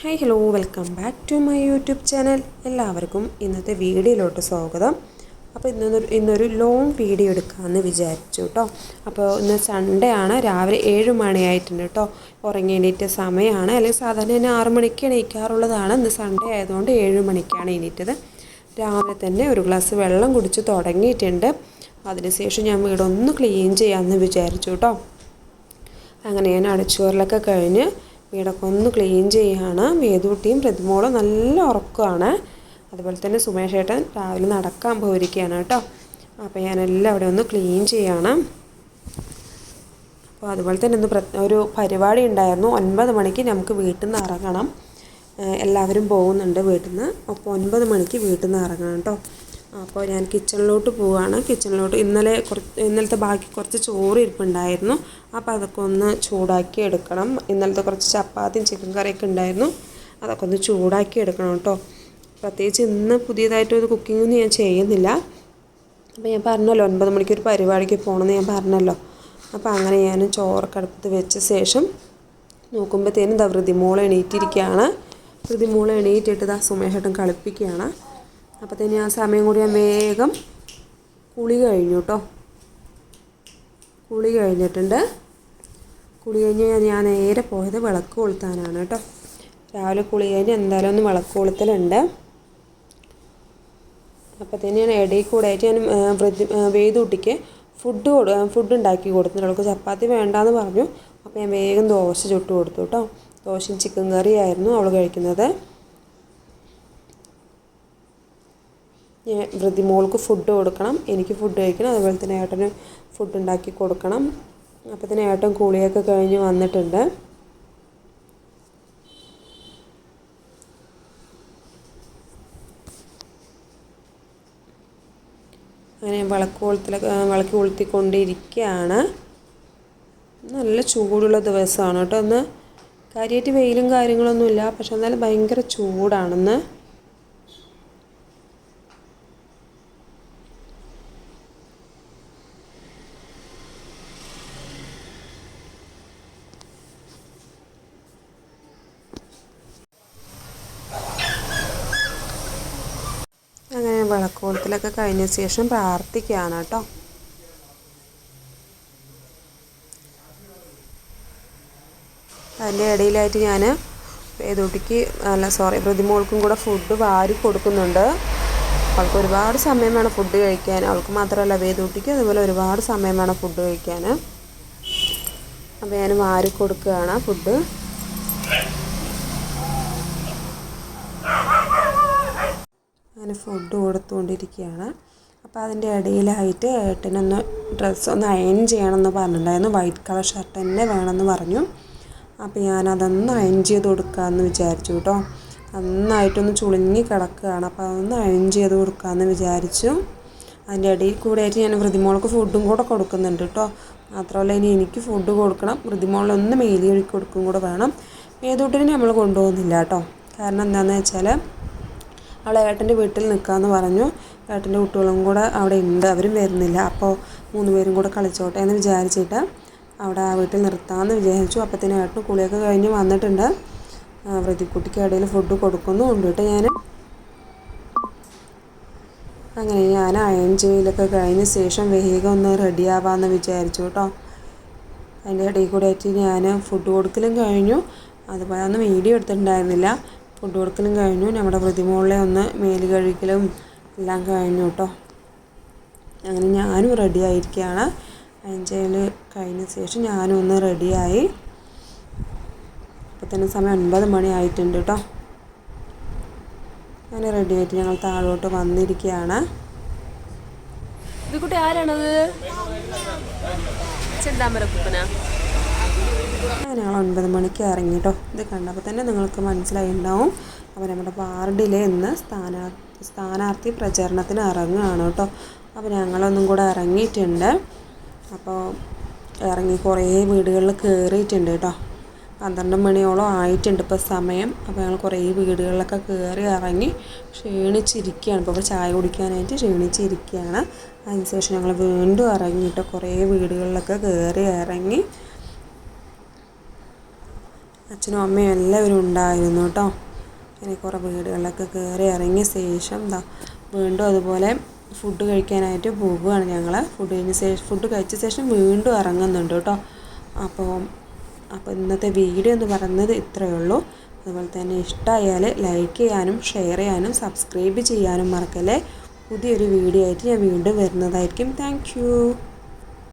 Hi hello welcome back to my YouTube channel എല്ലാവർക്കും ഇന്നത്തെ വീഡിയോയിലോട്ട് സ്വാഗതം. അപ്പോൾ ഇന്നൊരു ഇന്നൊരു ലോങ് വീഡിയോ എടുക്കാമെന്ന് വിചാരിച്ചു കേട്ടോ. അപ്പോൾ ഇന്ന് സൺഡേ ആണ് രാവിലെ ഏഴ് മണിയായിട്ടുണ്ട് കേട്ടോ. ഉറങ്ങി സമയമാണ് അല്ലെങ്കിൽ സാധാരണ ഞാൻ ആറ് മണിക്ക് എണീക്കാറുള്ളതാണ്. ഇന്ന് സൺഡേ ആയതുകൊണ്ട് ഏഴ് മണിക്കാണ് എണീറ്റത്. രാവിലെ തന്നെ ഒരു ഗ്ലാസ് വെള്ളം കുടിച്ച് തുടങ്ങിയിട്ടുണ്ട്. അതിനുശേഷം ഞാൻ വീടൊന്ന് ക്ലീൻ ചെയ്യാമെന്ന് വിചാരിച്ചു കേട്ടോ. അങ്ങനെ ഞാൻ അടച്ചുവരലൊക്കെ കഴിഞ്ഞ് വീടൊക്കെ ഒന്ന് ക്ലീൻ ചെയ്യുകയാണ് വേദൂട്ടിയും പ്രതിമോളും നല്ല ഉറക്കമാണ് അതുപോലെ തന്നെ സുമേഷ് ഏട്ടൻ രാവിലെ നടക്കാൻ പോയിരിക്കുകയാണ് കേട്ടോ. അപ്പോൾ ഞാനെല്ലാം അവിടെ ഒന്ന് ക്ലീൻ ചെയ്യുകയാണ് അപ്പോൾ അതുപോലെ തന്നെ ഒന്ന് ഒരു പരിപാടി ഉണ്ടായിരുന്നു. ഒൻപത് മണിക്ക് നമുക്ക് വീട്ടിൽ നിന്ന് ഇറങ്ങണം എല്ലാവരും പോകുന്നുണ്ട് വീട്ടിൽ നിന്ന് അപ്പോൾ ഒൻപത് മണിക്ക് വീട്ടിൽ നിന്ന് ഇറങ്ങണം കേട്ടോ. അപ്പോൾ ഞാൻ കിച്ചണിലോട്ട് പോവുകയാണ് കിച്ചണിലോട്ട് ഇന്നലെ കുറച്ച് ഇന്നലത്തെ ബാക്കി കുറച്ച് ചോറ് ഇരിപ്പുണ്ടായിരുന്നു. അപ്പോൾ അതൊക്കെ ഒന്ന് ചൂടാക്കി എടുക്കണം. ഇന്നലത്തെ കുറച്ച് ചപ്പാത്തിയും ചിക്കൻ കറിയൊക്കെ ഉണ്ടായിരുന്നു. അതൊക്കെ ഒന്ന് ചൂടാക്കി എടുക്കണം കേട്ടോ. പ്രത്യേകിച്ച് ഇന്ന് പുതിയതായിട്ട് ഒരു കുക്കിങ്ങൊന്നും ഞാൻ ചെയ്യുന്നില്ല. അപ്പോൾ ഞാൻ പറഞ്ഞല്ലോ ഒൻപത് മണിക്ക് ഒരു പരിപാടിക്ക് പോകണമെന്ന് ഞാൻ പറഞ്ഞല്ലോ. അപ്പോൾ അങ്ങനെ ഞാൻ ചോറൊക്കെ അടുപ്പത്ത് വെച്ച ശേഷം നോക്കുമ്പോഴത്തേനും ദാ വൃതിമോളെ എണീറ്റിരിക്കുകയാണ്. വൃതിമോളെ എണീറ്റിട്ട് ദാ സുമേഷേട്ടൻ കളിപ്പിക്കുകയാണ്. അപ്പോഴത്തേനും ആ സമയം കൂടി ഞാൻ വേഗം കുളി കഴിഞ്ഞു കേട്ടോ കുളി കഴിഞ്ഞിട്ടുണ്ട്. കുളി കഴിഞ്ഞ് ഞാൻ നേരെ പോയത് വിളക്ക് കൊളുത്താനാണ് കേട്ടോ രാവിലെ കുളി കഴിഞ്ഞ് എന്തായാലും ഒന്ന് വിളക്ക് കൊളുത്തലുണ്ട്. അപ്പോഴത്തേന് ഞാൻ ഇടയിൽ കൂടെ ആയിട്ട് ഞാൻ വൃദ്ധി വേദൂട്ടിക്ക് ഫുഡ് കൊടു ഫുഡ് ഉണ്ടാക്കി കൊടുത്തിട്ടുണ്ട്. ചപ്പാത്തി വേണ്ടാന്ന് പറഞ്ഞു. അപ്പോൾ ഞാൻ വേഗം ദോശ ചുട്ട് കൊടുത്തു കേട്ടോ ദോശയും ചിക്കൻ കറിയായിരുന്നു അവൾ കഴിക്കുന്നത്. വൃദ്ധിമോൾക്ക് ഫുഡ് കൊടുക്കണം. എനിക്ക് ഫുഡ് കഴിക്കണം. അതുപോലെ തന്നെ ഏട്ടന് ഫുഡ് ഉണ്ടാക്കി കൊടുക്കണം. അപ്പോൾ തന്നെ ഏട്ടൻ കൂളിയൊക്കെ കഴിഞ്ഞ് വന്നിട്ടുണ്ട്. അങ്ങനെ വിളക്ക് കൊളുത്തിലൊക്കെ വിളക്ക് കൊളുത്തിക്കൊണ്ടിരിക്കുകയാണ് നല്ല ചൂടുള്ള ദിവസമാണ് കേട്ടോ. ഒന്ന് കാര്യമായിട്ട് വെയിലും കാര്യങ്ങളൊന്നുമില്ല. പക്ഷെ എന്നാലും ഭയങ്കര ചൂടാണെന്ന് അങ്ങനെ വിളക്കോളത്തിലൊക്കെ കഴിഞ്ഞ ശേഷം പ്രാർത്ഥിക്കുകയാണ് കേട്ടോ. അതിന്റെ ഇടയിലായിട്ട് ഞാൻ ഏതോട്ടിക്ക് അല്ല സോറി പ്രതിമോൾക്കും കൂടെ ഫുഡ് വാരി കൊടുക്കുന്നുണ്ട്. അവൾക്ക് ഒരുപാട് സമയം വേണം ഫുഡ് കഴിക്കാൻ. അവൾക്ക് മാത്രമല്ല വേദൂട്ടിക്ക് അതുപോലെ ഒരുപാട് സമയം വേണം ഫുഡ് കഴിക്കാൻ. അപ്പോൾ ഞാൻ വാരി കൊടുക്കുകയാണ് ഫുഡ് അങ്ങനെ ഫുഡ് കൊടുത്തുകൊണ്ടിരിക്കുകയാണ് അപ്പോൾ അതിന്റെ ഇടയിലായിട്ട് ഏട്ടനൊന്ന് ഡ്രസ്സ് ഒന്ന് അയൺ ചെയ്യണമെന്ന് പറഞ്ഞിട്ടുണ്ടായിരുന്നു. വൈറ്റ് കളർ ഷർട്ട് തന്നെ വേണമെന്ന് പറഞ്ഞു. അപ്പോൾ ഞാനതൊന്ന് അയൺ ചെയ്ത് കൊടുക്കാമെന്ന് വിചാരിച്ചു കേട്ടോ. നന്നായിട്ടൊന്ന് ചുളിഞ്ഞ് കിടക്കുകയാണ്. അപ്പോൾ അതൊന്ന് അയൺ ചെയ്ത് കൊടുക്കാമെന്ന് വിചാരിച്ചു. അതിന്റെ ഇടയിൽ കൂടെ ആയിട്ട് ഞാൻ വൃതിമോൾക്ക് ഫുഡും കൂടെ കൊടുക്കുന്നുണ്ട് കേട്ടോ. മാത്രമല്ല ഇനി എനിക്ക് ഫുഡ് കൊടുക്കണം. വൃതിമോളിലൊന്ന് മേലി കഴുകി കൊടുക്കും കൂടെ വേണം. ഏതോട്ടിനും നമ്മൾ കൊണ്ടുപോകുന്നില്ല കേട്ടോ. കാരണം എന്താണെന്ന് വെച്ചാൽ അവൾ ഏട്ടന്റെ വീട്ടിൽ നിൽക്കാമെന്ന് പറഞ്ഞു. ഏട്ടന്റെ കുട്ടികളും കൂടെ അവിടെ ഉണ്ട്. അവരും വരുന്നില്ല. അപ്പോൾ മൂന്ന് പേരും കൂടെ കളിച്ചോട്ടെ എന്ന് വിചാരിച്ചിട്ട് അവിടെ ആ വീട്ടിൽ നിർത്താമെന്ന് വിചാരിച്ചു. അപ്പത്തിന് ഏട്ടന് കുളിയൊക്കെ കഴിഞ്ഞ് വന്നിട്ടുണ്ട്. വൃതിക്കുട്ടിക്ക് ഇടയിൽ ഫുഡ് കൊടുക്കുന്നുണ്ട് കേട്ടോ ഞാൻ അങ്ങനെ ഞാൻ അയൺ ചെയ്യലൊക്കെ കഴിഞ്ഞ ശേഷം വേഗം ഒന്ന് റെഡി ആവാമെന്ന് വിചാരിച്ചു കേട്ടോ. അതിന്റെ ഇടയിൽ കൂടെ ആയിട്ട് ഞാൻ ഫുഡ് കൊടുക്കലും കഴിഞ്ഞു. അതുപോലെ ഒന്നും വീഡിയോ എടുത്തിട്ടുണ്ടായിരുന്നില്ല. ഫുഡ് കൊടുക്കലും കഴിഞ്ഞു. നമ്മുടെ പ്രതിമോളിലെ ഒന്ന് മേൽ കഴുകലും എല്ലാം കഴിഞ്ഞു കേട്ടോ അങ്ങനെ ഞാനും റെഡി ആയിരിക്കുകയാണ് അഞ്ചേൽ കഴിഞ്ഞ ശേഷം ഞാനും ഒന്ന് റെഡിയായി അപ്പോൾ തന്നെ സമയം ഒൻപത് മണി ആയിട്ടുണ്ട് കേട്ടോ അങ്ങനെ റെഡി ആയിട്ട് ഞങ്ങൾ താഴോട്ട് വന്നിരിക്കുകയാണ് ഇത് കുട്ടി ആരാണത്? ചെന്താമരക്കുപ്പന? ഞങ്ങൾ ഒൻപത് മണിക്ക് ഇറങ്ങി കേട്ടോ ഇത് കണ്ടപ്പോൾ തന്നെ നിങ്ങൾക്ക് മനസ്സിലായി ഉണ്ടാവും അപ്പോൾ നമ്മുടെ വാർഡിലെ ഇന്ന് സ്ഥാനാ സ്ഥാനാർത്ഥി പ്രചരണത്തിന് ഇറങ്ങുകയാണ് കേട്ടോ. അപ്പോൾ ഞങ്ങളൊന്നും കൂടെ ഇറങ്ങിയിട്ടുണ്ട്. അപ്പോൾ ഇറങ്ങി കുറേ വീടുകളിൽ കയറിയിട്ടുണ്ട് കേട്ടോ. പന്ത്രണ്ട് മണിയോളം ആയിട്ടുണ്ട് ഇപ്പോൾ സമയം. അപ്പോൾ ഞങ്ങൾ കുറേ വീടുകളിലൊക്കെ കയറി ഇറങ്ങി ക്ഷീണിച്ചിരിക്കുകയാണ്. ഇപ്പോൾ ചായ കുടിക്കാനായിട്ട് ക്ഷീണിച്ചിരിക്കുകയാണ്. അതിനുശേഷം ഞങ്ങൾ വീണ്ടും ഇറങ്ങിയിട്ട്. കുറേ വീടുകളിലൊക്കെ കയറി ഇറങ്ങി അച്ഛനും അമ്മയും എല്ലാവരും ഉണ്ടായിരുന്നു കേട്ടോ. അങ്ങനെ കുറേ വീടുകളിലൊക്കെ കയറി ഇറങ്ങിയ ശേഷം എന്താ വീണ്ടും അതുപോലെ ഫുഡ് കഴിക്കാനായിട്ട് പോവുകയാണ് ഞങ്ങൾ ഫുഡ് കഴിഞ്ഞ ശേഷം ഫുഡ് കഴിച്ച ശേഷം വീണ്ടും ഇറങ്ങുന്നുണ്ട് കേട്ടോ. അപ്പോൾ അപ്പോൾ ഇന്നത്തെ വീഡിയോ എന്ന് പറയുന്നത് ഇത്രയേ ഉള്ളൂ. അതുപോലെ തന്നെ ഇഷ്ടമായാൽ ലൈക്ക് ചെയ്യാനും ഷെയർ ചെയ്യാനും സബ്സ്ക്രൈബ് ചെയ്യാനും മറക്കല്ലേ. പുതിയൊരു വീഡിയോ ആയിട്ട് ഞാൻ വീണ്ടും വരുന്നതായിരിക്കും. താങ്ക്